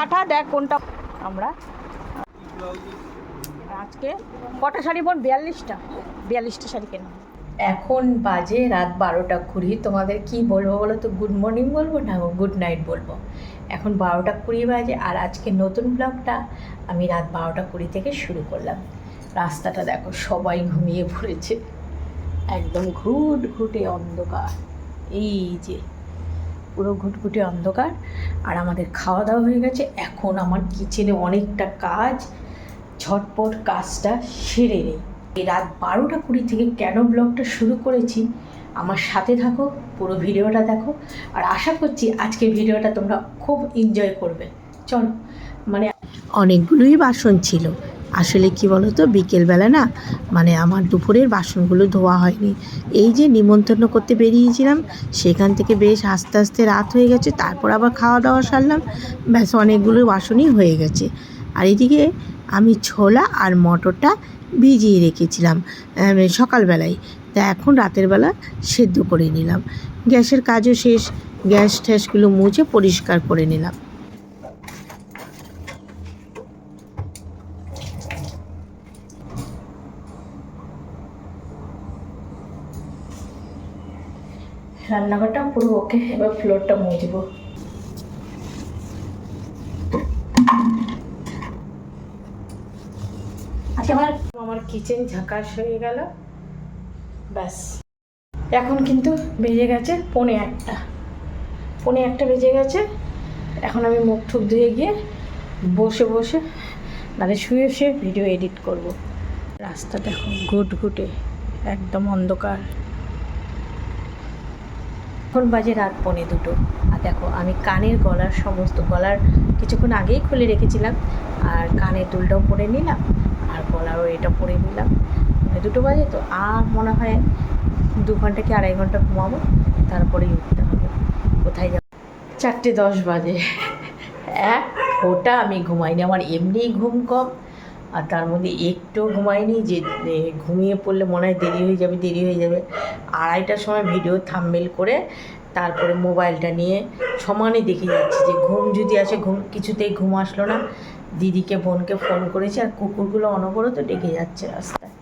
পাঠা, দেখ কোনটা। আমরা আজকে কটা শাড়ি বোন বিয়াল্লিশটা। বিয়াল্লিশটা শাড়ি কেনা এখন বাজে রাত বারোটা কুড়ি। তোমাদের কি বলব বলো তো? গুড মর্নিং বলব না গুড নাইট বলব? এখন বারোটা কুড়ি বাজে আর আজকে নতুন ব্লগটা আমি রাত বারোটা কুড়ি থেকে শুরু করলাম। রাস্তাটা দেখো, সবাই ঘুমিয়ে পড়েছে। একদম ঘুট ঘুটে অন্ধকার। এই যে পুরো ঘুটঘুটে অন্ধকার আর আমাদের খাওয়া দাওয়া হয়ে গেছে। এখন আমার কিচেনে অনেকটা কাজ। ঝটপট কাজটা সেরে নেই। এই রাত বারোটা কুড়ি থেকে কেন ব্লগটা শুরু করেছি, আমার সাথে থাকো, পুরো ভিডিওটা দেখো। আর আশা করছি আজকের ভিডিওটা তোমরা খুব এনজয় করবে। চলো মানে অনেকগুলোই বাসন ছিল। আসলে কি বলো তো বিকেলবেলা না মানে আমার দুপুরের বাসনগুলো ধোয়া হয়নি। এই যে নিমন্ত্রণ করতে বেরিয়েছিলাম, সেখান থেকে বেশ আস্তে আস্তে রাত হয়ে গেছে, তারপর আবার খাওয়া দাওয়া সারলাম, ব্যাস অনেকগুলো বাসনই হয়ে গেছে। আর এদিকে আমি ছোলা আর মটরটা ভিজিয়ে রেখেছিলাম সকালবেলায়। তা এখন রাতের বেলা সেদ্ধ করে নিলাম। গ্যাসের কাজও শেষ গ্যাস ট্যাসগুলো মুছে পরিষ্কার করে নিলাম। রান্নাঘরটা পুরো ওকে, এবার ফ্লোরটা মুছবো। আচ্ছা আমার আমার কিচেন ঝাঁকাশ হয়ে গেল। ব্যাস। এখন কিন্তু বেজে গেছে পৌনে একটা। পৌনে একটা বেজে গেছে। এখন আমি মুখ ঠুক ধুয়ে গিয়ে বসে বসে মানে শুয়ে শুয়ে ভিডিও এডিট করব। রাস্তা দেখো ঘুট ঘুটে একদম অন্ধকার। এখন বাজে রাত পনে দুটো। আর দেখো, আমি কানের গলার সমস্ত গলার কিছুক্ষণ আগেই খুলে রেখেছিলাম, আর কানের দুলটাও পরে নিলাম, আর গলারও এটা পরে নিলাম। দুটো বাজে তো, আর মনে হয় দু ঘণ্টা কি আড়াই ঘণ্টা ঘুমাবো? তারপরেই উঠতে হবে। কোথায় যাব? চারটে দশ বাজে। এক ফোটা আমি ঘুমাইনি, আমার এমনিই ঘুম কম। আর তার মধ্যে একটু ঘুমাইনি যে ঘুমিয়ে পড়লে মনে হয় দেরি হয়ে যাবে, দেরি হয়ে যাবে। আড়াইটার সময় ভিডিও থাম্বেল করে তারপরে মোবাইলটা নিয়ে সমানে দেখে যাচ্ছি যে, ঘুম যদি আসে, ঘুম, কিছুতেই ঘুম আসলো না। দিদিকে, বোনকে ফোন করেছি আর কুকুরগুলো অনবরত ডেকে যাচ্ছে রাস্তায়।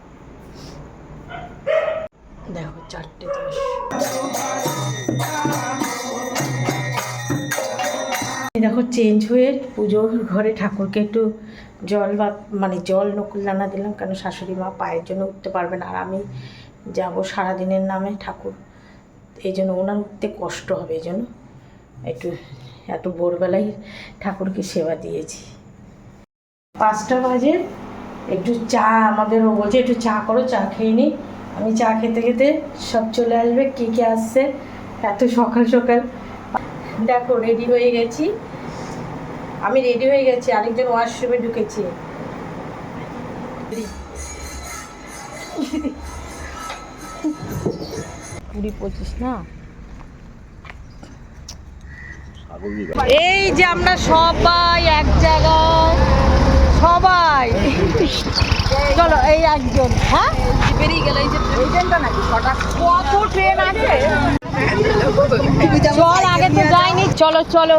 দেখো, চারটে দশ। দেখো চেঞ্জ হয়ে পুজোর ঘরে ঠাকুরকে একটু জল বা মানে জল নকুলদানা দিলাম কেন শাশুড়ি মা পায়ের জন্য উঠতে পারবে না। আর আমি যাব সারাদিনের নামে ঠাকুর। এই জন্য ওনার উঠতে কষ্ট হবে এই জন্য একটু, এত ভোরবেলায় ঠাকুরকে সেবা দিয়েছি। পাঁচটা বাজে, একটু চা আমাদের ও বলছে, একটু চা করো, চা খেয়ে নিই আমি চা খেতে খেতে সব চলে আসবে, কে কে আসছে, এত সকাল সকাল। দেখো রেডি হয়ে গেছি। আমি রেডি হয়ে গেছি আরেকজন ওয়াশরুমে ঢুকেছি। কুড়ি পঁচিশ না? এই যে আমরা সবাই এক জায়গায় সবাই। চলো এই একজন হ্যাঁ? বেরিয়ে গেল এই যে ট্রেনটা নাকি? কত ট্রেন আছে? চল আগে তো যাইনি। চলো চলো।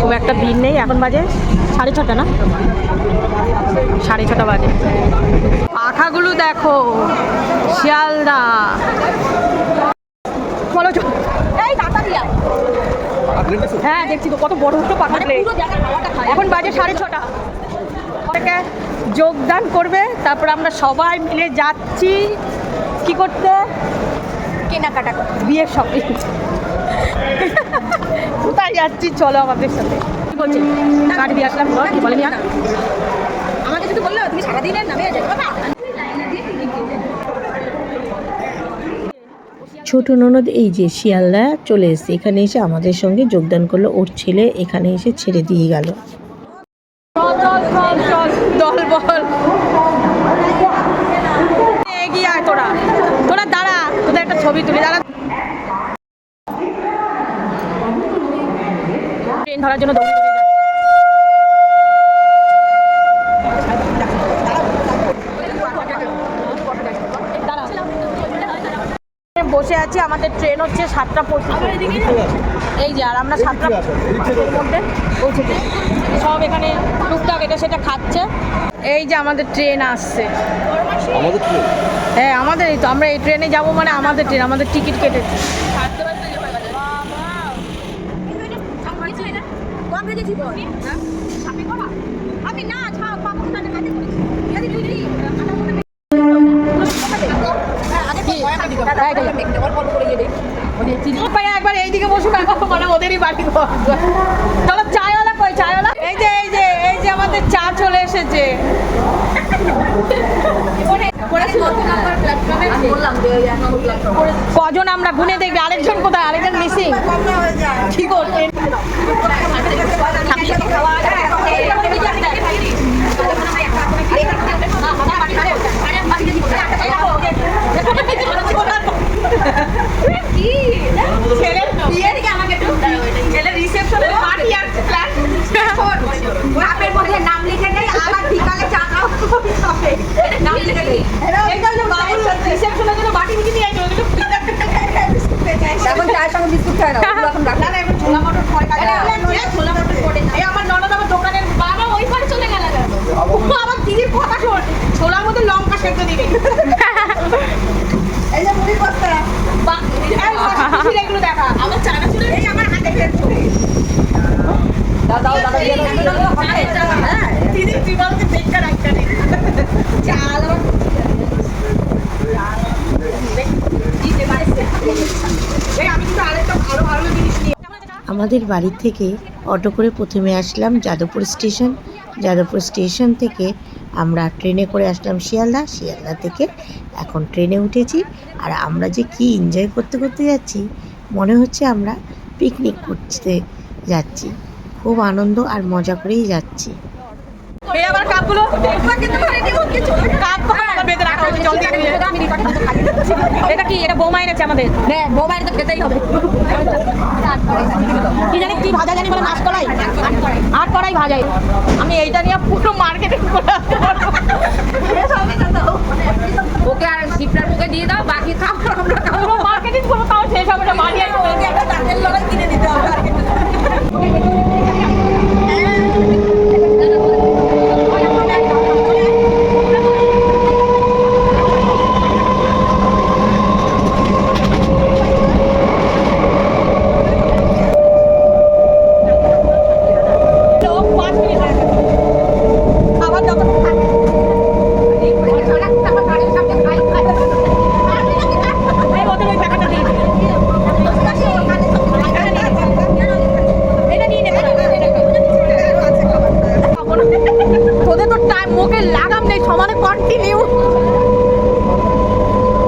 খুব একটা ভিড় নেই এখন বাজে সাড়ে ছটা না? সাড়ে ছটা বাজে। পাখাগুলো দেখো শিয়ালদা। এই হ্যাঁ দেখছি তো কত বড় বড় পাখা এখন বাজে সাড়ে ছটা। থেকে যোগদান করবে তারপর আমরা সবাই মিলে যাচ্ছি। কি করতে? কেনাকাটা বিয়ের শপিং। কোথায় যাচ্ছি চলো আমাদের সাথে কি বলছি কাঠ দিয়ে আসলাম বল, কি বলেনি আর? আমাকে যদি বলল তুমি সারাদিনের নামে যেতে পারবে ছোট ননদ এই যে শিয়ালদা চলে এসেছে এখানে এসে আমাদের সঙ্গে যোগদান করল ওর ছেলে এখানে এসে ছেড়ে দিয়ে গেল তোরা দাঁড়া তোদের একটা ছবি তুলে দাঁড়া ট্রেন ধরার জন্য দৌড়ে দৌড়ে যাচ্ছে। বসে আছি আমাদের ট্রেন হচ্ছে সাতটা পঁচিশ এই যে আর আমরা সাতটা মধ্যে পৌঁছে গেছি। সব এখানে টুকটাক এটা সেটা খাচ্ছে। এই যে আমাদের ট্রেন আসছে। হ্যাঁ আমাদের এই তো। আমরা এই ট্রেনে যাব মানে আমাদের ট্রেন আমাদের টিকিট কেটেছি কম ভেজেছি বল আমি না ছাড় পাবো না কাজে করেছি যদি তুই একবার এইদিকে বসুক মানে ওদেরই বাড়ি চলো চায়ওয়ালা কই চায়ওয়ালা এই যে এই যে এই যে আমাদের চা চলে এসেছে কজন আমরা গুনে দেখবি আরেকজন কোথায় আরেকজন মিসিং কি নাম লিখে নেই আবার বিকালে চা খাও হবে নাম লিখে নেই এটা বাবুর রিসেপশনের জন্য বাটি মিটি নিয়ে আইছো এখন চায়ের সঙ্গে বিস্কুট খায় না ওগুলো এখন রাখা না এখন ছোলা মটর খাওয়াই ছোলা মটর করে এই আমার ননদ আমার দোকানের বাবা ওই পারে চলে গেল কেন ও আমার দিদির কথা শোন ছোলার মধ্যে লঙ্কা সেদ্ধ দিবে এই যে মুড়ি বস্তা বা- এই মাসি, পিসির এগুলো দেখা আমার চানা ছিল এই আমার হাতে ফেলছো দাদা দাদা দিয়ে দিদি তুই বলতে দেখতে রাখতে নেই চাল এই আমি কিন্তু আরেকটা আরও ভালো জিনিস নিয়ে আমাদের বাড়ি থেকে অটো করে প্রথমে আসলাম যাদবপুর স্টেশন। যাদবপুর স্টেশন থেকে আমরা ট্রেনে করে আসলাম শিয়ালদা। শিয়ালদা থেকে এখন ট্রেনে উঠেছি আর আমরা যে কি এনজয় করতে করতে যাচ্ছি মনে হচ্ছে আমরা পিকনিক করতে যাচ্ছি। খুব আনন্দ আর মজা করেই যাচ্ছি। আবার কাপগুলো? কাপ বেঁধে রাখা হয়েছে জল দিয়ে দিয়ে। এটা কি? এটা বৌমা এনেছে আমাদের? হ্যাঁ মোবাইল তো খেতেই হবে। কি জানি কি ভাজা জানি বলে মাছ কলাই কড়াই ভাজাই আমি এইটা নিয়ে পুরো মার্কেটে করে আসতে পারব। ওকে আর শিপটার মুখে দিয়ে দাও বাকি আমরা খাব। মার্কেটিং করব তাও শেষ হবে না বাড়ি একটা লড়াই কিনে দিতে হবে আর কিছু লোক পাঁচ মিনিট লাগে। খাবার যত এই ওদের ওই প্যাকেটটা দিয়ে দিবি। এটা নিয়ে নেবে খাব না। তোদের তো টাইম মুখে লাগাম নেই সমানে কন্টিনিউ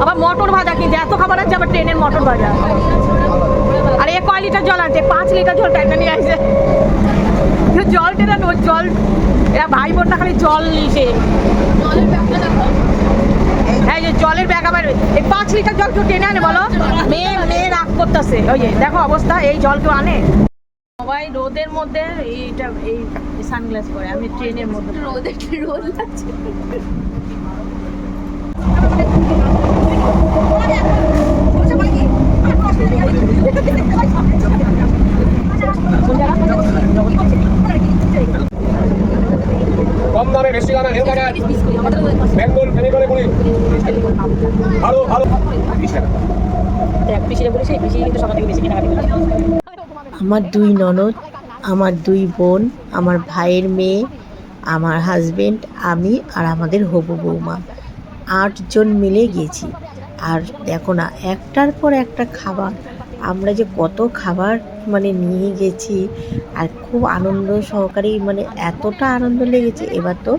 আবার মটর ভাজা কি এত খাবার আছে আবার ট্রেনের মটর ভাজা। আর, এ কয় লিটার জল আছে পাঁচ লিটার জল টাইমটা নিয়ে আসছে। জল টেনে নো জল এরা ভাই বোনটা খালি জল নিছে। এই যে জলের ব্যাগ আবার এই পাঁচ লিটার জল কেউ টেনে আনে বলো? মেয়ে মেয়ে রাগ করতেছে। ওই যে, দেখো অবস্থা, এই জল কেউ আনে? সবাই রোদের মধ্যে এইটা এই সানগ্লাস পরে আমি ট্রেনের মধ্যে রোদে রোদ লাগছে। কম দামে বেশি দামে টাকা বেঙ্গল ভালো ভালো টাকা দেখ পিসিরে বলি সেই পিসি কিন্তু সবার থেকে বেশি কেনাকাটি করে আমার দুই ননদ, আমার দুই বোন, আমার ভাইয়ের মেয়ে, আমার হাজবেন্ড আমি আর আমাদের হবু বৌমা। আটজন মিলে গেছি আর দেখো না, একটার পর একটা খাবার। আমরা যে কত খাবার মানে নিয়ে গেছি, আর খুব আনন্দ সহকারেই মানে এতটা আনন্দ লেগেছে। এবার তো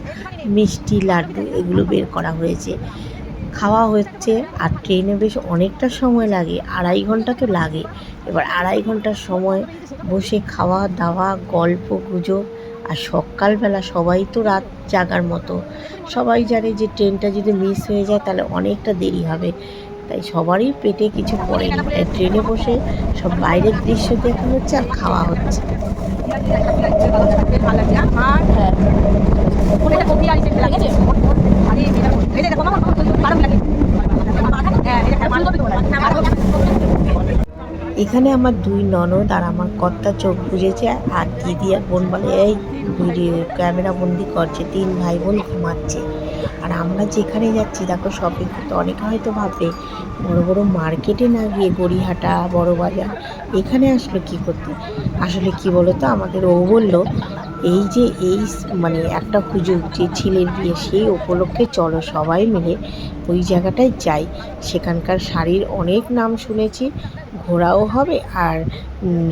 মিষ্টি, লাড্ডু এগুলো বের করা হয়েছে। খাওয়া হচ্ছে আর ট্রেনে বেশ অনেকটা সময় লাগে, আড়াই ঘণ্টা তো লাগে। এবার আড়াই ঘণ্টার সময় বসে খাওয়া দাওয়া, গল্প, গুজব আর সকালবেলা সবাই তো রাত জাগার মতো। সবাই জানে যে ট্রেনটা যদি মিস হয়ে যায় তাহলে অনেকটা দেরি হবে। তাই সবারই পেটে কিছু পড়েনি তাই ট্রেনে বসে সব বাইরের দৃশ্য দেখা হচ্ছে আর খাওয়া হচ্ছে। এখানে আমার দুই ননদ আর আমার কর্তা চোখ বুঝেছে আর দিদি আর বোন বলে, এই ভিডিও ক্যামেরা বন্দি করছে, তিন ভাই বোন ঘুমাচ্ছে। আর আমরা যেখানে যাচ্ছি, দেখো শপিং করতে অনেকে হয়তো ভাববে, বড় বড় মার্কেটে না গিয়ে গড়িহাটা বড় বাজার, এখানে আসলো কি করতে? আসলে কি বলো তো আমাদের ও বলল এই যে এই মানে একটা সুযোগ যে ছেলের বিয়ে সেই উপলক্ষে চলো সবাই মিলে ওই জায়গাটায় যাই। সেখানকার শাড়ির অনেক নাম শুনেছি, ঘোরাও হবে আর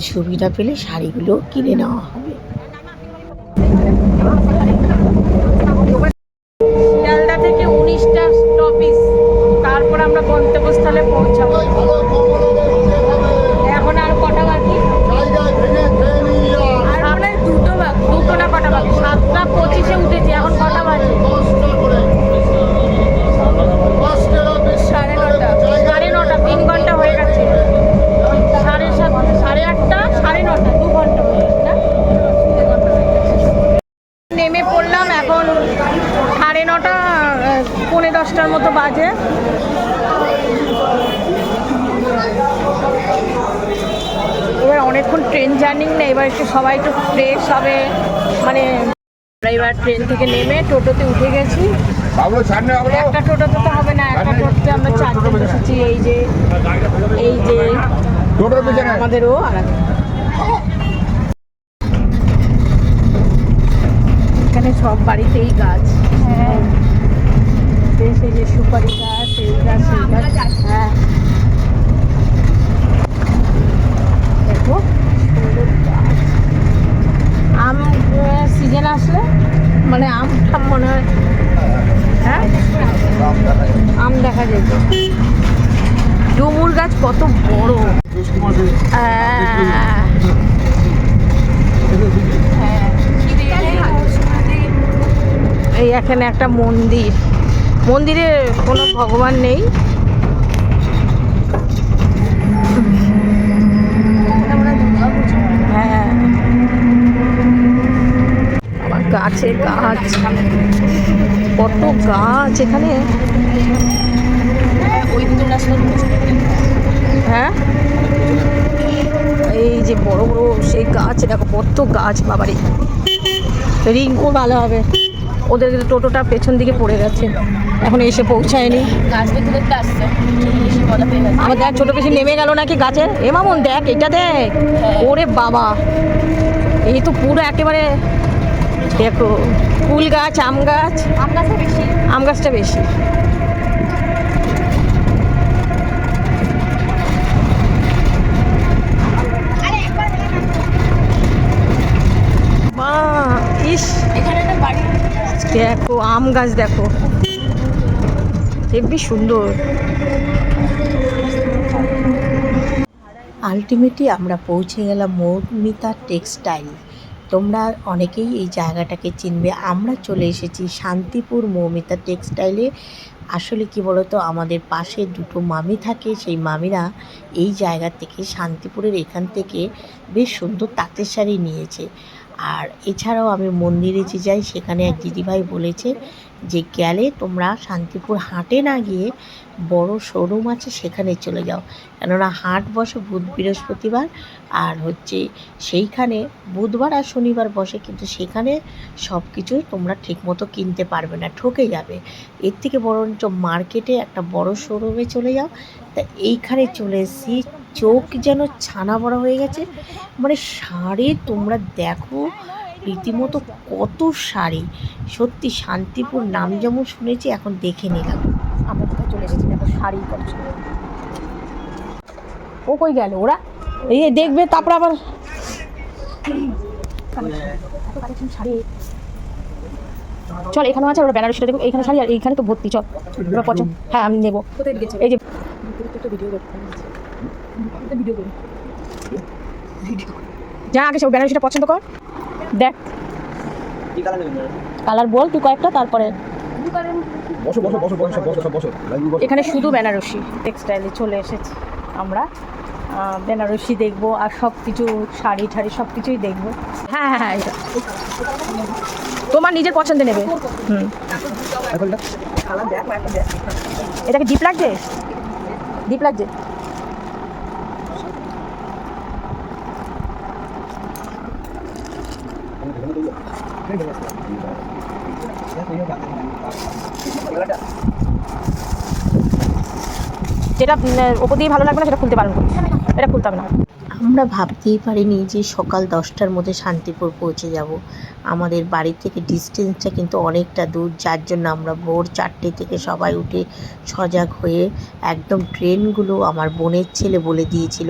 সুবিধা পেলে শাড়িগুলো কিনে নেওয়া হবে। থেকে উনিশটা স্টপিস, তারপর আমরা গন্তব্যস্থলে পৌঁছাবো এখন আর কটা বাকি আর আমরা দুটো বাকি দুটো না কটা বাকি সাতটা পঁচিশে উঠেছি এখন কটা বাজে সাড়ে নটা সাড়ে নটা তিন ঘণ্টা হয়ে গেছে সাড়ে সাত সাড়ে আটটা সাড়ে নটা দু ঘণ্টা হয়ে গেছে না নেমে পড়লাম এখন সাড়ে নটা আহ, পৌনে দশটার মতো বাজে এবার অনেকক্ষণ ট্রেন জার্নি না এবার একটু সবাই একটু ফ্রেশ হবে। মানে আমরা এবার ট্রেন থেকে নেমে টোটোতে উঠে গেছি। একটা টোটোতে তো হবে না একটা টোটোতে আমরা চারজন বসেছি এই যে এই যে টোটোর পিছনে। আমাদেরও আর এখানে সব বাড়িতেই গাছ। হ্যাঁ। বেশ যে সুপারি গাছ এই গাছ সেই গাছ। হ্যাঁ দেখো সুন্দর গাছ আম সিজন আসলে মানে আম টাম মনে হয় হ্যাঁ? আম দেখা যেত ডুমুর গাছ কত বড়। হ্যাঁ। এই এখানে একটা মন্দির। মন্দিরে কোনো ভগবান নেই। গাছে গাছ, কত গাছ এখানে। হ্যাঁ? এই যে বড় বড় সেই গাছ, দেখো কত গাছ, বাবারে। রিঙ্কু ভালো হবে। ওদের টোটোটা পেছন দিকে পড়ে গেছে। এখন এসে পৌঁছায়নি। আমার দেখ, ছোট বেশি নেমে গেল নাকি গাছে? এ মামুন, দেখ, এটা দেখ। ওরে বাবা। এই তো পুরো একেবারে দেখো ফুল গাছ আম গাছ। আম গাছটা বেশি? আম গাছটা বেশি। মা ইস। দেখো আম গাছ দেখো। হেব্বি সুন্দর। আলটিমেটলি আমরা পৌঁছে গেলাম মৌমিতা টেক্সটাইল। তোমরা অনেকেই এই জায়গাটাকে চিনবে। আমরা চলে এসেছি শান্তিপুর মৌমিতা টেক্সটাইলে। আসলে কি বলতো, আমাদের পাশে দুটো মামি থাকে, সেই মামিরা এই জায়গা থেকে, শান্তিপুরের এখান থেকে বেশ সুন্দর তাঁতের শাড়ি নিয়েছে। আর এছাড়াও আমি মন্দিরে যে যাই, সেখানে এক দিদিভাই বলেছে যে, গেলে তোমরা শান্তিপুর হাটে না গিয়ে বড় শোরুম আছে সেখানে চলে যাও। কেননা হাট বসে বুধ, বৃহস্পতিবার, আর হচ্ছে সেইখানে বুধবার আর শনিবার বসে, কিন্তু সেখানে সব কিছু তোমরা ঠিকমতো কিনতে পারবে না, ঠকে যাবে। এর থেকে বরঞ্চ মার্কেটে একটা বড় শোরুমে চলে যাও। তা এইখানে চলে এসেছি, চোখ যেন ছানা বড়া হয়ে গেছে। মানে শাড়ি তোমরা দেখো, রীতিমতো কত শাড়ি। সত্যি শান্তিপুর নাম যেমন শুনেছি, এখন দেখে নিলাম। আমরা কোথায় চলে এসেছি দেখো শাড়ি কত ও কই গেল ওরা? এই দেখবে তারপর আবার শাড়ি চল এখানেও আছে ওরা বেনারসিটা দেখো এইখানে শাড়ি আর এইখানে তো ভর্তি চল। ওরা পছন্দ হ্যাঁ আমি নেব। এই যে যা আগে সব বেনারসিটা পছন্দ কর। দেখ। কালার বল তুই কয়েকটা তারপরে বসো বসো বসো বসো বসো বসো এখানে শুধু বেনারসি টেক্সটাইলে চলে এসেছি আমরা। বেনারসি দেখব আর সব কিছু শাড়ি ঠাড়ি সব কিছুই দেখব। হ্যাঁ হ্যাঁ হ্যাঁ তোমার নিজের পছন্দ নেবে। হুম। এটা এটাকে ডিপ লাগছে ডিপ লাগছে যেটা ওপর দিয়ে ভালো লাগবে না, সেটা খুলতে পারব এটা খুলতে হবে না। আমরা ভাবতেই পারিনি যে সকাল দশটার মধ্যে শান্তিপুর পৌঁছে যাব। আমাদের বাড়ি থেকে ডিস্টেন্সটা কিন্তু অনেকটা দূর, যার জন্য আমরা ভোর চারটে থেকে সবাই উঠে সজাগ হয়ে একদম ট্রেনগুলো আমার বোনের ছেলে বলে দিয়েছিল,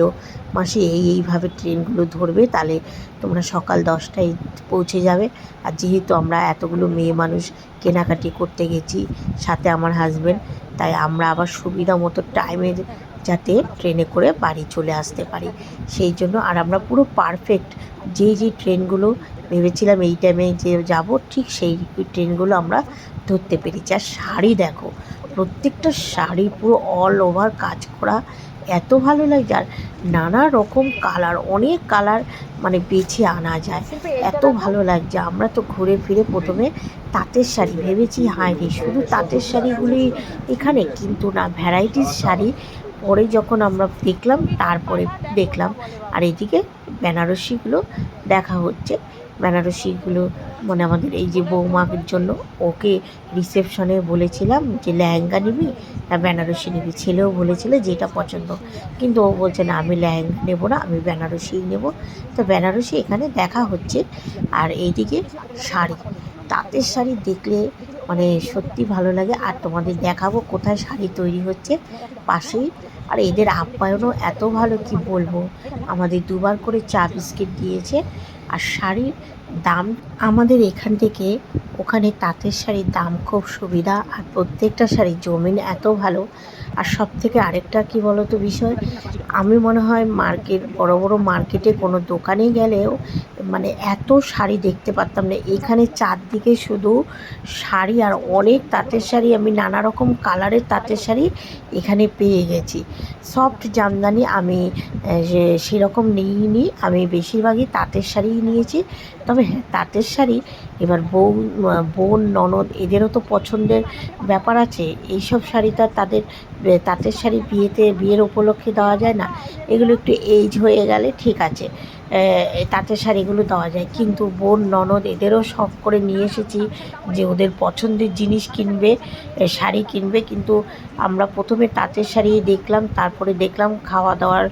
মাসি, এই এইভাবে ট্রেনগুলো ধরবে তাহলে তোমরা সকাল দশটায় পৌঁছে যাবে। আর যেহেতু আমরা এতগুলো মেয়ে মানুষ, কেনাকাটি করতে গেছি সাথে আমার হাজব্যান্ড তাই আমরা আবার সুবিধা মতো টাইমে যাতে ট্রেনে করে বাড়ি চলে আসতে পারি। সেই জন্য আর আমরা পুরো পারফেক্ট যে যে ট্রেনগুলো ভেবেছিলাম এই টাইমে যে যাব, ঠিক সেই ট্রেনগুলো আমরা ধরতে পেরেছি। আর শাড়ি দেখো, প্রত্যেকটা শাড়ি পুরো অল ওভার কাজ করা এত ভালো লাগছে আর নানা রকম কালার অনেক কালার মানে বেছে আনা যায়। এত ভালো লাগছে। আমরা তো ঘুরে ফিরে প্রথমে তাঁতের শাড়ি ভেবেছি হায় শুধু তাঁতের শাড়িগুলি এখানে, কিন্তু না ভ্যারাইটিস শাড়ি। পরে যখন আমরা দেখলাম, তারপরে দেখলাম। আর এদিকে বেনারসিগুলো দেখা হচ্ছে। বেনারসিগুলো মানে আমাদের এই যে বৌমার জন্য, ওকে রিসেপশনে বলেছিলাম যে লেহেঙ্গা নিবি না বেনারসি নিবি। ছেলেও বলেছিল যেটা পছন্দ। কিন্তু ও বলছে, না, আমি লেহেঙ্গা নেব না, আমি বেনারসিই নেব। তো বেনারসি এখানে দেখা হচ্ছে। আর এইদিকে শাড়ি, তাঁতের শাড়ি দেখলে মানে সত্যি ভালো লাগে। আর তোমাদের দেখাবো কোথায় শাড়ি তৈরি হচ্ছে পাশেই আর এদের আপ্যায়নও এত ভালো, কি বলব? আমাদের দুবার করে চা বিস্কিট দিয়েছে। আর শাড়ির দাম আমাদের এখান থেকে ওখানে তাঁতের শাড়ির দাম খুব সুবিধা আর প্রত্যেকটা শাড়ি জমিন এত ভালো। আর সব থেকে আরেকটা কি বলো তো বিষয়? আমি মনে হয় মার্কেট, বড় বড় মার্কেটে কোনো দোকানে গেলেও মানে এত শাড়ি দেখতে পারতাম না। এখানে চারদিকে শুধু শাড়ি আর অনেক তাঁতের শাড়ি, আমি নানা রকম কালারের তাঁতের শাড়ি এখানে পেয়ে গেছি। সফট জামদানি আমি সেরকম নিইনি। আমি বেশিরভাগই তাঁতের শাড়িই নিয়েছি। তবে হ্যাঁ তাঁতের শাড়ি, এবার বউ বোন, ননদ, এদেরও তো পছন্দের ব্যাপার আছে। এইসব শাড়ি তো আর তাদের তাঁতের শাড়ি বিয়েতে, বিয়ের উপলক্ষে দেওয়া যায় না। এগুলো একটু এইজ হয়ে গেলে ঠিক আছে। তাঁতের শাড়িগুলো দেওয়া যায়। কিন্তু বোন, ননদ, এদেরও শখ করে নিয়ে এসেছি যে ওদের পছন্দের জিনিস কিনবে শাড়ি কিনবে। কিন্তু আমরা প্রথমে তাঁতের শাড়ি দেখলাম, তারপরে দেখলাম খাওয়া দাওয়ার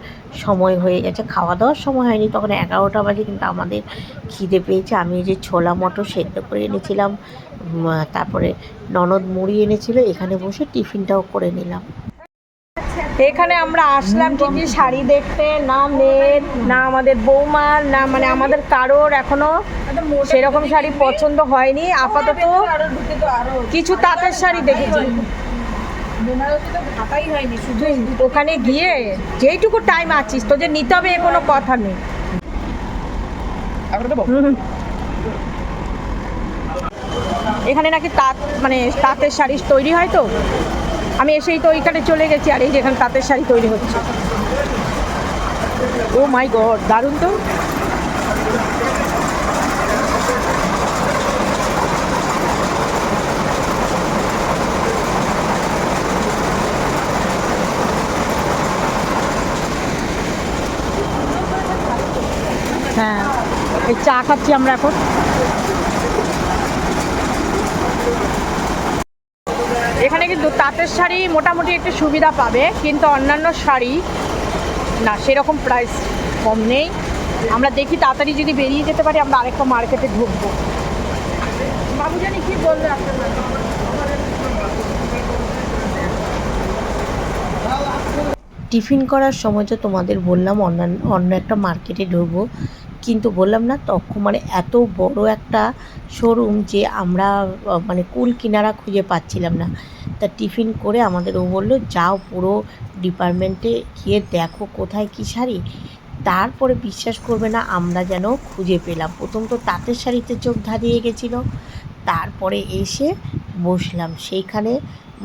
সময় হয়ে গেছে। খাওয়া দাওয়ার সময় হয়নি, তখন এগারোটা বাজে, কিন্তু আমাদের খিদে পেয়েছে। আমি যে ছোলা মটর সেদ্ধ করে এনেছিলাম তারপরে ননদ মুড়ি এনেছিল, এখানে বসে টিফিনটাও করে নিলাম। এখানে আমরা আসলাম ঠিকই শাড়ি দেখতে? না মেয়ের না আমাদের বৌমার না মানে আমাদের কারোর এখনও সেরকম শাড়ি পছন্দ হয়নি। আপাতত কিছু তাঁতের শাড়ি দেখেছি। ওখানে গিয়ে যেইটুকু টাইম আছিস তোদের নিতে হবে এ কোনো কথা নেই। এখানে নাকি তাঁত মানে তাঁতের শাড়ি তৈরি হয় তো? আমি এসেই তো ওইখানে চলে গেছি আর এই যেখানে তাঁতের শাড়ি তৈরি হচ্ছে। ও মাই গড, দারুণ তো। হ্যাঁ এই চা খাচ্ছি আমরা এখন এখানে কিন্তু তাঁতের শাড়ি মোটামুটি একটু সুবিধা পাবে, কিন্তু অন্যান্য শাড়ি না, সেরকম প্রাইস কম নেই। আমরা দেখি তাড়াতাড়ি যদি বেরিয়ে যেতে পারি, আমরা আরেকটা মার্কেটে ঢুকবো। বাবু জানি কি বলবে টিফিন করার সময় তো তোমাদের বললাম, অন্যান্য, অন্য একটা মার্কেটে ঢুকবো। কিন্তু বললাম না, তখন মানে এত বড় একটা শোরুম যে আমরা মানে কুল কিনারা খুঁজে পাচ্ছিলাম না। তা টিফিন করে আমাদের ও বলল, যাও পুরো ডিপার্টমেন্টে গিয়ে দেখো কোথায় কী শাড়ি। তারপরে বিশ্বাস করবে না, আমরা যেন খুঁজে পেলাম। প্রথম তো তাঁতের শাড়িতে চোখ ধাঁধিয়ে গেছিল। তারপরে এসে বসলাম। সেইখানে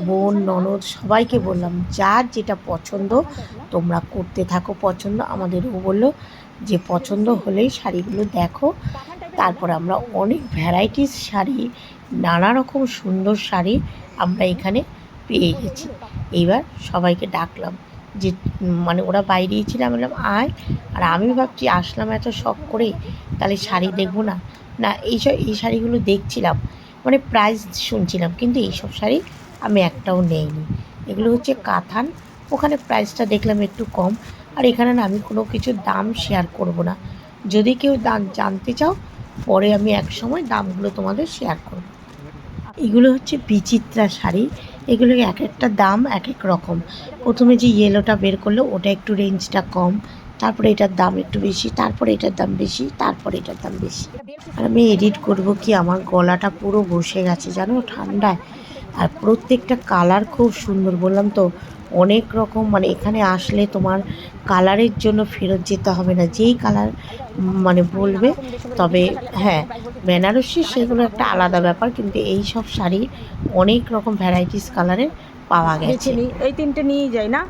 বোন, ননদ সবাইকে বললাম, যার যেটা পছন্দ তোমরা করতে থাকো, পছন্দ। আমাদেরও বলল যে পছন্দ হলেই শাড়িগুলো দেখো। তারপর আমরা অনেক ভ্যারাইটিস শাড়ি, নানা রকম সুন্দর শাড়ি আমরা এখানে পেয়ে গেছি। এইবার সবাইকে ডাকলাম যে মানে ওরা বাইরেই ছিল, আমি বললাম, আয়। আর আমি ভাবছি, আসলাম এত শখ করে, তাহলে শাড়ি দেখব না। না এইসব এই শাড়িগুলো দেখছিলাম মানে প্রাইস শুনছিলাম, কিন্তু এইসব শাড়ি আমি একটাও নেইনি। এগুলো হচ্ছে কাথান, ওখানে প্রাইসটা দেখলাম একটু কম। আর এখানে না আমি কোনো কিছুর দাম শেয়ার করব না। যদি কেউ দাম জানতে চাও, পরে আমি এক সময় দামগুলো তোমাদের শেয়ার করব। এগুলো হচ্ছে বিচিত্রা শাড়ি। এগুলো এক একটা দাম এক এক রকম। প্রথমে যে ইয়েলোটা বের করল, ওটা একটু রেঞ্জটা কম। তারপরে এটার দাম একটু বেশি, তারপরে এটার দাম বেশি, তারপরে এটার দাম বেশি। আর আমি এডিট করব কি, আমার গলাটা পুরো বসে গেছে, জানো, ঠান্ডায়। আর প্রত্যেকটা কালার খুব সুন্দর, বললাম তো। অনেক রকম মানে এখানে আসলে তোমার কালারের জন্য ফেরত যেতে হবে না। যেই কালার মানে বলবে তবে হ্যাঁ বেনারসি সেগুলো একটা আলাদা ব্যাপার কিন্তু এই সব শাড়ি অনেক রকম ভ্যারাইটিস কালারের পাওয়া গেছে। নিই এই তিনটে নিয়েই যাই না?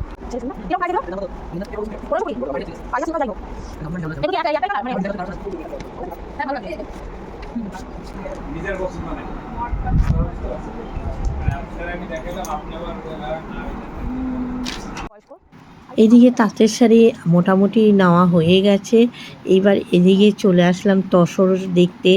নিজের বক্স মানে আমি দেখালাম আপনি আবার এদিকে তাঁতের শাড়ি মোটামুটি নেওয়া হয়ে গেছে। এইবার এদিকে চলে আসলাম তসর দেখতে।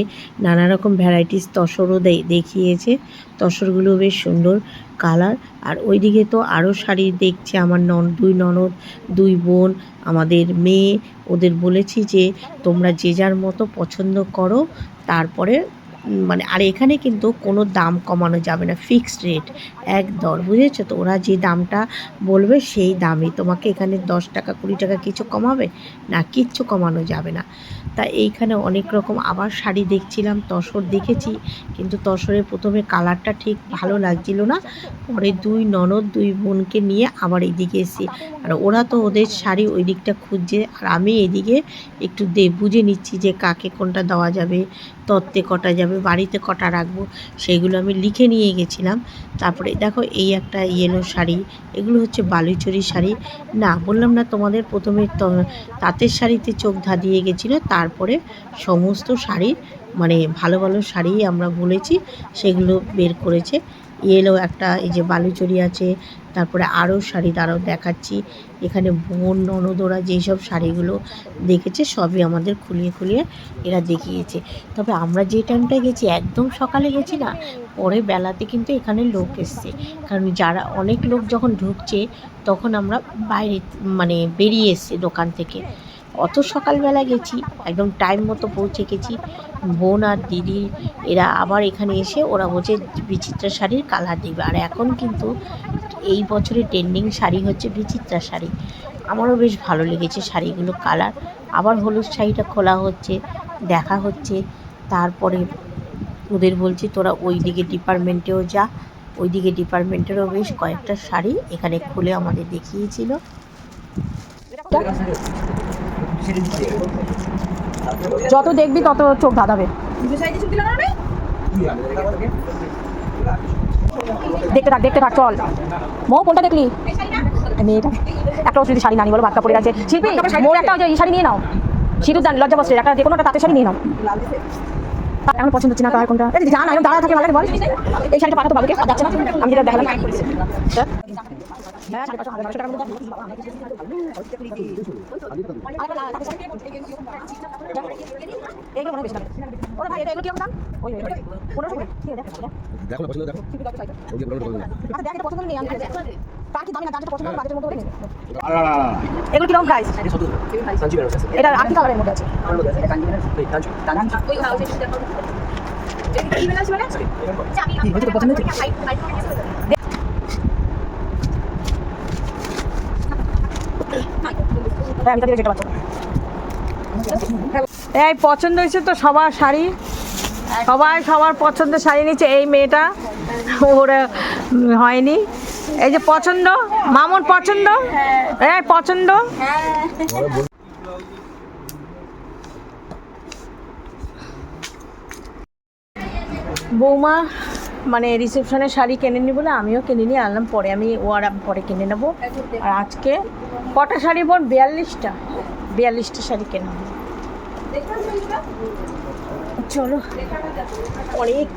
নানা রকম ভ্যারাইটিস তসরও দেখিয়েছে। তসরগুলো বেশ সুন্দর কালার আর ওইদিকে তো আরও শাড়ি দেখছে আমার নন দুই ননদ, দুই বোন, আমাদের মেয়ে। ওদের বলেছি যে, তোমরা যে যার মতো পছন্দ করো, তারপরে মানে আর এখানে কিন্তু কোনো দাম কমানো যাবে না ফিক্সড রেট এক দর, বুঝেছ? তো ওরা যে দামটা বলবে সেই দামই। তোমাকে এখানে দশ টাকা, কুড়ি টাকা কিছু কমাবে? না, কিচ্ছু কমানো যাবে না। তা এইখানে অনেক রকম, আবার শাড়ি দেখছিলাম, তসর দেখেছি, কিন্তু তসরের প্রথমে কালারটা ঠিক ভালো লাগছিল না। পরে দুই ননদ, দুই বোনকে নিয়ে আবার এইদিকে এসেছি। আর ওরা তো ওদের শাড়ি ওই দিকটা খুঁজছে, আর আমি এদিকে একটু দে, বুঝে নিচ্ছি যে কাকে কোনটা দেওয়া যাবে তত্ত্বে কটা যাবে, বাড়িতে কটা রাখব, সেগুলো আমি লিখে নিয়ে গেছিলাম। তারপরে দেখো এই একটা ইয়েলো শাড়ি, এগুলো হচ্ছে বালুচরি শাড়ি। না, বললাম না তোমাদের প্রথমে তাঁতের শাড়িতে চোখ ধাঁধিয়ে গেছিল, তারপরে সমস্ত শাড়ি মানে ভালো ভালো শাড়ি আমরা বলেছি, সেগুলো বের করেছে। ইয়েলো একটা এই যে বালুচরি আছে তারপরে আরও শাড়ি দাঁড়াও দেখাচ্ছি। এখানে বোন, ননদোরা যেসব শাড়িগুলো দেখেছে, সবই আমাদের খুলিয়ে খুলিয়ে এরা দেখিয়েছে। তবে আমরা যে টাইমটায় গেছি, একদম সকালে গেছি না পরে বেলাতে কিন্তু এখানে লোক এসছে। কারণ যারা, অনেক লোক যখন ঢুকছে, তখন আমরা বাইরে মানে বেরিয়ে এসছি দোকান থেকে। অত সকালবেলা গেছি, একদম টাইম মতো পৌঁছে গেছি। বোন আর দিদি, এরা আবার এখানে এসে ওরা বলছে বিচিত্রা শাড়ির কালার দেবে। আর এখন কিন্তু এই বছরের ট্রেন্ডিং শাড়ি হচ্ছে বিচিত্রা শাড়ি। আমারও বেশ ভালো লেগেছে শাড়িগুলো কালার। আবার হলুদ শাড়িটা খোলা হচ্ছে, দেখা হচ্ছে। তারপরে ওদের বলছি, তোরা ওই দিকে ডিপার্টমেন্টেও যা। ওই দিকে ডিপার্টমেন্টেরও বেশ কয়েকটা শাড়ি এখানে খুলে আমাদের দেখিয়েছিল। যত দেখবি তত চোখ ধাঁধাবে। দেখতে থাক দেখতে থাক চল। মৌ কোনটা দেখলি? মেয়েটা। একটা যদি শাড়ি না নি বলো বাচ্চা পড়ে আছে। শিল্পী মোর একটা ওই এই শাড়ি নিয়ে নাও। সিঁদুর দান লজ্জা বস্ত্রের একটা যে কোনো একটা তাঁতের শাড়ি নিয়ে নাও। এখন পছন্দ হচ্ছে না কার কোনটা? এই জানা এরকম দাঁড়া থাকে ভালো লাগে বল। এই শাড়িটা পাঠাতো বাবুকে যাচ্ছে না। আমি যেটা দেখালাম। হ্যাঁ, এইগুলো মনে হয় বেশি। ওরে ভাই, এটা এগুলো কীরকম দাম? ওই। পনেরোশো দেখ, না পছন্দ দেখো আচ্ছা, দেখ, এটা পছন্দ হবে। তার কি দামি না, যেটা পছন্দ বাজেটের মধ্যে আর এগুলো কীরকম প্রাইস এটা কি কালারের মধ্যে আছে হ্যাঁ এই, পছন্দ হয়েছে তো সবার শাড়ি। সবাই সবার পছন্দের শাড়ি নিচ্ছে এই মেয়েটা, ওরা হয়নি। এই যে পছন্দ? মামুন, পছন্দ? এই, পছন্দ? বৌমা মানে রিসেপশনে শাড়ি কেনে নি বলে আমিও কিনে নিয়ে আনলাম পরে আমি ও আর আমি পরে কিনে নেব। আর আজকে কটা শাড়ি বোন বিয়াল্লিশটা। বিয়াল্লিশটা শাড়ি কেনা হলো। চলো অনেক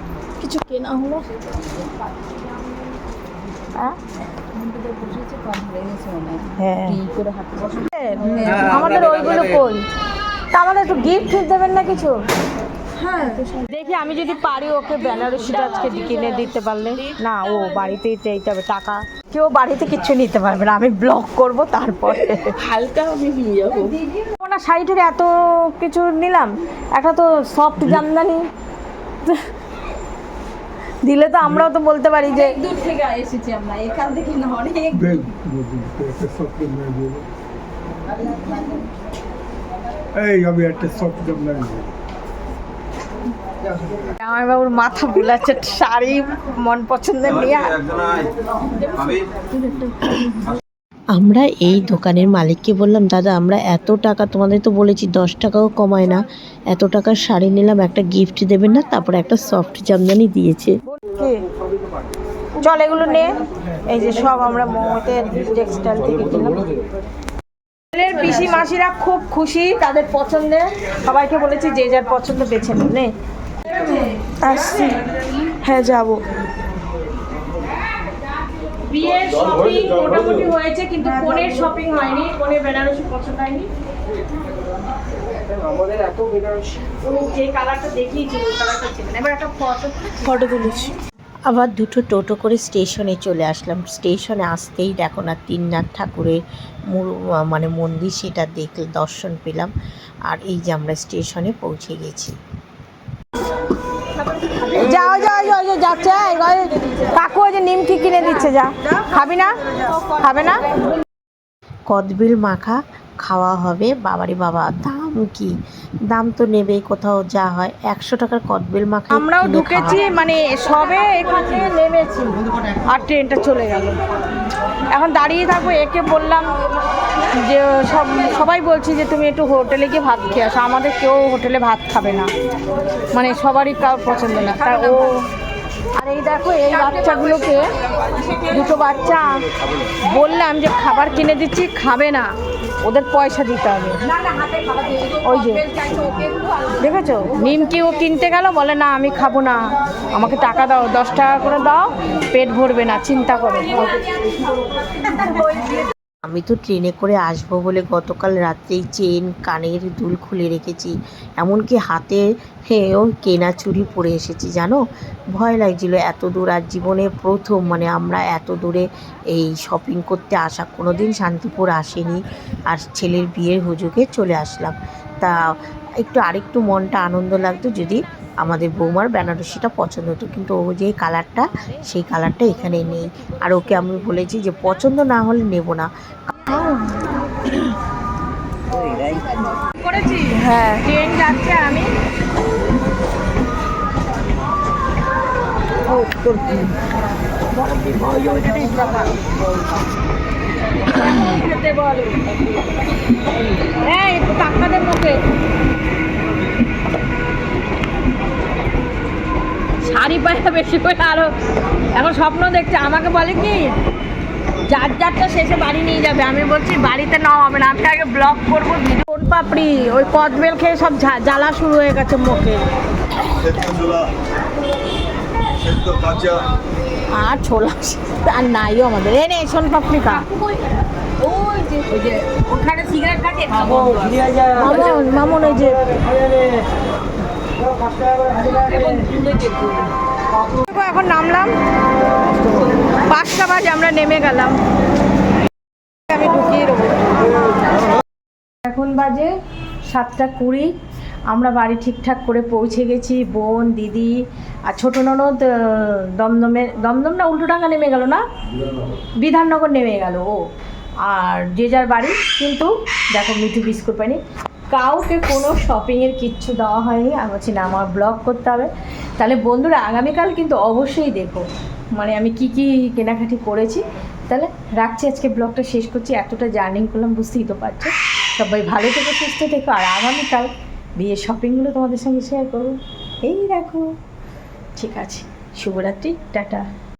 কিছু কেনা হলো। আহ? হ্যাঁ। আমাদের ওইগুলো কই? তা আমাদের একটু গিফট দেবেন না কিছু? হ্যাঁ। দেখি আমি যদি পারি ওকে বেনারসিটা আজকে কিনে দিতে পারলে। না ও বাড়িতেই চাইতে হবে টাকা। কেউ বাড়িতে কিচ্ছু নিতে পারবে না আমি ব্লক করব তারপরে। হালকা আমি নিয়ে যাব। না শাড়ি থেকে এত কিছু নিলাম একটা তো সফট জামদানি। দিলে তো আমরাও তো বলতে পারি যে দূর থেকে এসেছি আমরা এখান থেকে না অনেক এই আমি একটা সফট জামদানি। আমার বাবুর মাথা বুলাচ্ছে শাড়ি মন পছন্দের নিয়ে। আমরা এই দোকানের মালিককে বললাম দাদা আমরা এত টাকা তোমাদের তো বলেছি দশ টাকাও কমায় না। এত টাকার শাড়ি নিলাম একটা গিফট দেবেন না তারপরে একটা সফট জামদানি দিয়েছে। চল এগুলো নে। এই যে সব আমরা মমতের টেক্সটাইল থেকে কিনলাম। পিসি মাসিরা খুব খুশি তাদের পছন্দের। সবাইকে বলেছি যে যার পছন্দ বেছে নিন নে। আসছি। হ্যাঁ যাব। বিয়ের শপিং মোটামুটি হয়েছে কিন্তু ফোনের শপিং হয়নি ফোনে বেনারসি পছন্দ হয়নি। আমাদের এত বেনারসি। যে কালারটা দেখিয়েছি ওই কালারটা ছিল এবার একটা ফটো ফটো তুলেছি। আবার দুটো টোটো করে স্টেশনে চলে আসলাম। স্টেশনে আসতেই দেখো না তিননাথ ঠাকুরের মানে মন্দির সেটা দেখলে দর্শন পেলাম। আর এই যে আমরা স্টেশনে পৌঁছে গেছি। যাচ্ছে কাকু ওই যে নিমকি কিনে দিচ্ছে যা। খাবি না? খাবে না? কদবেল মাখা খাওয়া হবে বাবারে বাবা দাম কি? দাম তো নেবেই কোথাও যা হয়। একশো টাকার কদবেল মাখা আমরাও ঢুকেছি মানে সবে এখানে নেমেছি। আর ট্রেনটা চলে গেল। এখন দাঁড়িয়ে থাকব একে বললাম যে সব, সবাই বলছি যে তুমি একটু হোটেলে গিয়ে ভাত খেয়ে আসো। আমাদের কেউ হোটেলে ভাত খাবে না। মানে সবারই কারোর পছন্দ না। তা ও, আর এই দেখো, এই বাচ্চাগুলোকে, দুটো বাচ্চা, বললাম যে খাবার কিনে দিচ্ছি, খাবে না। ওদের পয়সা দিতে হবে। ওই যে, দেখেছ? নিমকি ও কিনতে গেল, বলে, না, আমি খাব না। আমাকে টাকা দাও, দশ টাকা করে দাও, পেট ভরবে না, চিন্তা করো। আমি তো ট্রেনে করে আসব বলে গতকাল রাত্রেই চেন, কানের দুল খুলে রেখেছি। এমনকি হাতে হেও কেনা চুরি পরে এসেছি, জানো? ভয় লাগছিল এত দূর আর জীবনে প্রথম মানে আমরা এত দূরে এই শপিং করতে আসা কোনো দিন শান্তিপুর আসেনি আর ছেলের বিয়ের হুজুগে চলে আসলাম। তা একটু আরেকটু মনটা আনন্দ লাগতো যদি আমাদের বৌমার বেনারসিটা পছন্দ হতো কিন্তু ও যে কালারটা সেই কালারটা এখানে নেই। আর ওকে আমি বলেছি যে পছন্দ না হলে নেব না। করেছি? হ্যাঁ। ট্রেন যাচ্ছে আমি। একটু কাকাদের মুখে শাড়ি পায়ে বেশি করে আরও। এখন স্বপ্ন দেখছে আমাকে বলে কি যার যারটা শেষে বাড়ি নিয়ে যাবে। আমি বলছি বাড়িতে নেওয়া হবে না আমি আগে ব্লগ করব ভিডিও পাপড়ি ওই কদবেল খেয়ে সব জ্বালা শুরু হয়ে গেছে মুখে। আর ছোলা আর নাইও আমাদের। এ নে শোন পাপড়ি খা মামন মামন ওই যে। এখন নামলাম। পাঁচটা বাজে, আমরা নেমে গেলাম। আমি ঢুকিয়ে এখন বাজে সাতটা কুড়ি। আমরা বাড়ি ঠিকঠাক করে পৌঁছে গেছি, বোন, দিদি আর ছোটো ননদ দমদমে দমদম না উল্টোডাঙ্গা নেমে গেল না? বিধাননগর নেমে গেল, ও। আর যে যার বাড়ি, কিন্তু দেখো মিঠু বিস্কুট পানি কাউকে কোনো শপিংয়ের কিচ্ছু দেওয়া হয়নি। আমি বলছি, না, আমার ব্লগ করতে হবে। তাহলে বন্ধুরা, আগামীকাল কিন্তু অবশ্যই দেখো মানে আমি কি কি কেনাকাটি করেছি। তাহলে রাখছি, আজকে ব্লগটা শেষ করছি। এতটা জার্নিং করলাম, বুঝতেই তো পারছ। সবাই ভালো থেকো, সুস্থ থেকো। আর আগামীকাল বিয়ের শপিংগুলো তোমাদের সঙ্গে শেয়ার করব। এই দেখো। ঠিক আছে, শুভরাত্রি, টাটা।